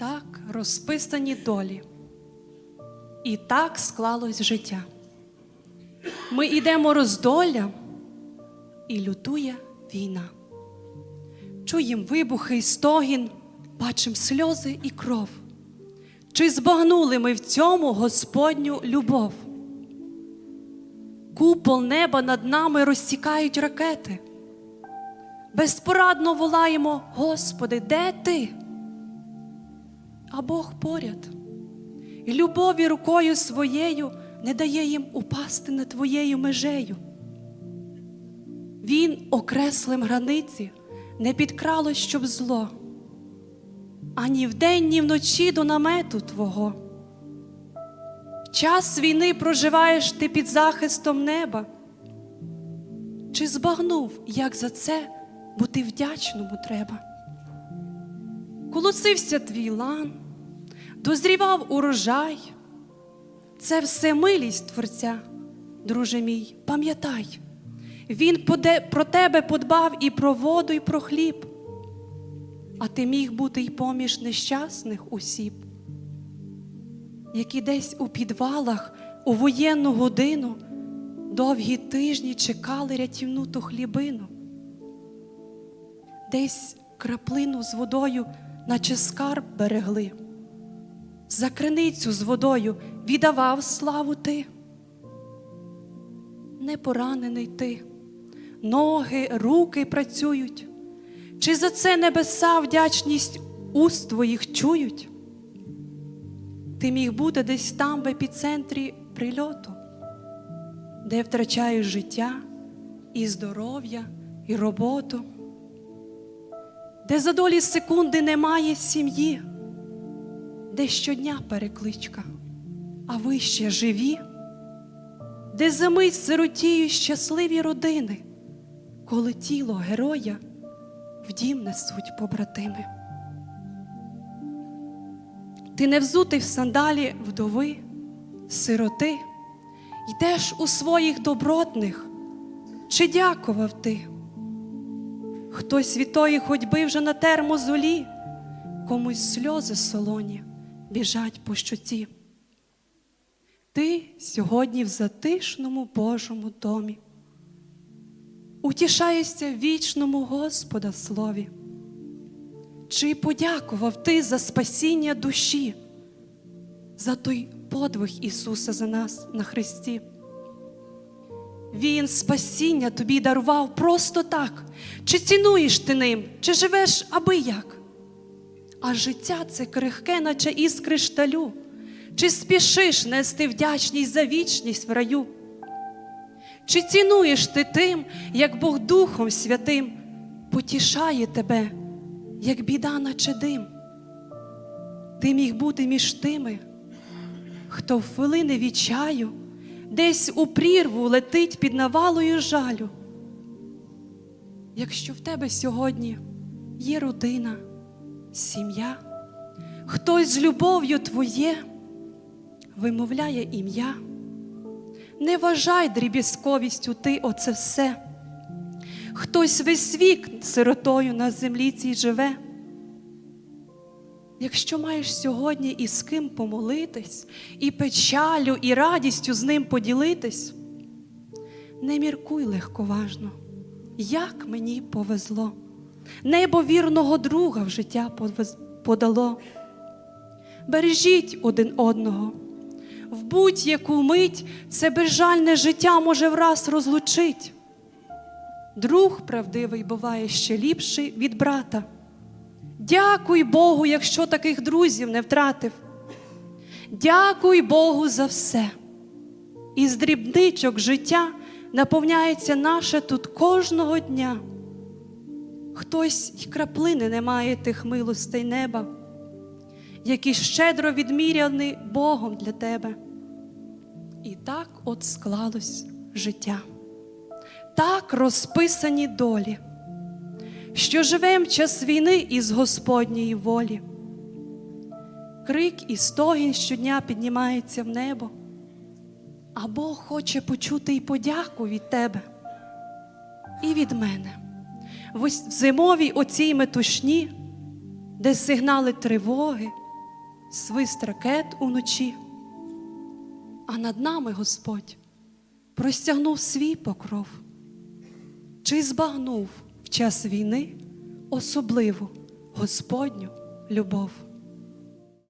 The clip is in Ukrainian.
Так розписані долі. І так склалось життя. Ми йдемо роздолля, і лютує війна. Чуєм вибухи і стогін, бачим сльози і кров. Чи збагнули ми в цьому Господню любов? Купол неба над нами розсікають ракети. Безпорадно волаємо, Господи, де ти? А Бог поряд. І любові рукою своєю не дає їм упасти над твоєю межею. Він окреслим границі не підкралось, щоб зло, ані вдень, ні вночі до намету Твого. Час війни проживаєш ти під захистом неба. Чи збагнув, як за це бути вдячному треба? Колосився твій лан, дозрівав урожай. Це все милість Творця, друже мій, пам'ятай. Він про тебе подбав і про воду, і про хліб, а ти міг бути й поміж нещасних осіб, які десь у підвалах у воєнну годину довгі тижні чекали рятівну ту хлібину, десь краплину з водою, наче скарб берегли. За криницю з водою віддавав славу ти. Не поранений ти, ноги, руки працюють. Чи за це небеса вдячність уст твоїх чують? Ти міг бути десь там в епіцентрі прильоту, де втрачаєш життя і здоров'я, і роботу, де за долі секунди немає сім'ї де щодня перекличка, а ви ще живі, де за мить сиротіють щасливі родини, коли тіло героя в дім несуть побратими. Ти не взутий в сандалі вдови, сироти, йдеш у своїх добротних, чи дякував ти? Хтось від тої ходьби вже на термозолі, комусь сльози солоні біжать по щоці. Ти сьогодні в затишному Божому домі, утішаєшся вічному Господа слові. Чи подякував ти за спасіння душі, за той подвиг Ісуса за нас на Христі? Він спасіння тобі дарував просто так. Чи цінуєш ти ним, чи живеш аби як? А життя це крихке, наче із кришталю. Чи спішиш нести вдячність за вічність в раю? Чи цінуєш ти тим, як Бог Духом Святим потішає тебе, як біда, наче дим? Ти міг бути між тими, хто в хвилини відчаю десь у прірву летить під навалою жалю. Якщо в тебе сьогодні є родина, сім'я, хтось з любов'ю твоє вимовляє ім'я. Не вважай дріб'язковістю ти оце все. Хтось весь вік сиротою на землі цій живе. Якщо маєш сьогодні і з ким помолитись, і печалю, і радістю з ним поділитись, не міркуй легковажно, як мені повезло небо вірного друга в життя подало. Бережіть один одного. В будь-яку мить це безжальне життя може враз розлучить. Друг правдивий буває ще ліпший від брата. Дякуй Богу, якщо таких друзів не втратив. Дякуй Богу за все. Із дрібничок життя наповняється наше тут кожного дня. Хтось й краплини не має тих милостей неба, які щедро відміряні Богом для тебе. І так от склалось життя, так розписані долі, що живем час війни із Господньої волі. Крик і стогін щодня піднімається в небо, а Бог хоче почути й подяку від тебе і від мене в зимовій оцій метушні, де сигнали тривоги, свист ракет уночі, а над нами Господь простягнув свій покров, чи збагнув час війни особливу Господню любов.